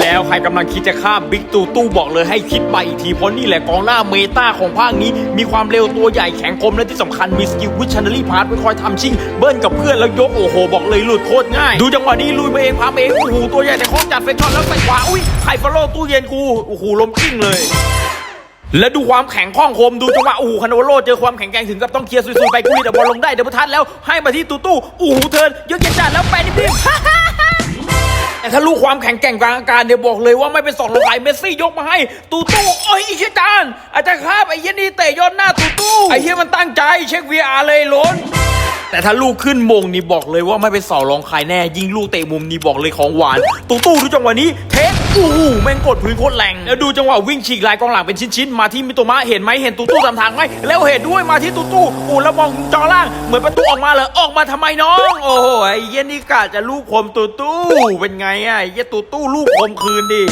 แล้วใครกำลังคิดจะข้ามบิ๊กตูตู้บอกเลยให้คิดไปอีกทีเพราะนี่แหละกองหน้าเมตาของภาคนี้ มีความเร็วตัวใหญ่แข็งคมและที่สำคัญมีสกิลวิชันนารีพาร์ทไว้คอยทำชิงเบิ้ลกับเพื่อนแล้วยกโอ้โหบอกเลยหลุดโคตรง่าย ดูจังหวะนี้ลุยมาเองพามาเองโอ้โหตัวใหญ่แต่คล้องจัดเฟกก่อนแล้วใส่ขวาอุ้ยไข่ฟอลโล่ตู้เย็นกูโอ้โหล้มกิ้งเลยและดูความแข็งข้องคมดูจังหวะอ้โหคานาวโลเจอความแข็งแกร่งถึงกับต้องเคลียร์ซุยๆไปกุลีแต่บอลลงได้เดบทันแล้วให้มาที่ตูตู้โอ้โหเทิร์นเยอะแยะจัดแล้วแปนิดเดียว แต่ถ้าลูกความแข็งแกร่งกลางอากาศเนี่ยบอกเลยว่าไม่เป็นสองลงไปเมสซี่ยกมาให้ตูตู้โอ้ยอิชิจานอาจารย์ครับไอ้เหี้ยนี่เตะยอดหน้าตูตู้ไอ้เหี้ยมันตั้งใจเช็ค VR เลยล้นแต่ถ้าลูกขึ้นมงนี่บอกเลยว่าไม่เป็นเสารองใครแน่ ยิงลูกเตะมุมนี่บอกเลยของหวาน ตูตู้ดูจังหวะนี้เท โอ้โหแม่งกดพื้นโคตรแรงแล้วดูจังหวะวิ่งฉีกลายกองหลังเป็นชิ้นๆมาที่มิโตมะเห็นไหมเห็นตูตู้ตามทางไหมแล้วเห็นด้วยมาที่ตูตู้อู้แล้วมองจอล่างเหมือนประตูออกมาเลยออกมาทำไมน้อง โอ้โหไอ้เย็นนี่กะจะลูกคมตูตู้เป็นไงอะไอ้เหี้ยตูตู้ลูกคมคืนดิ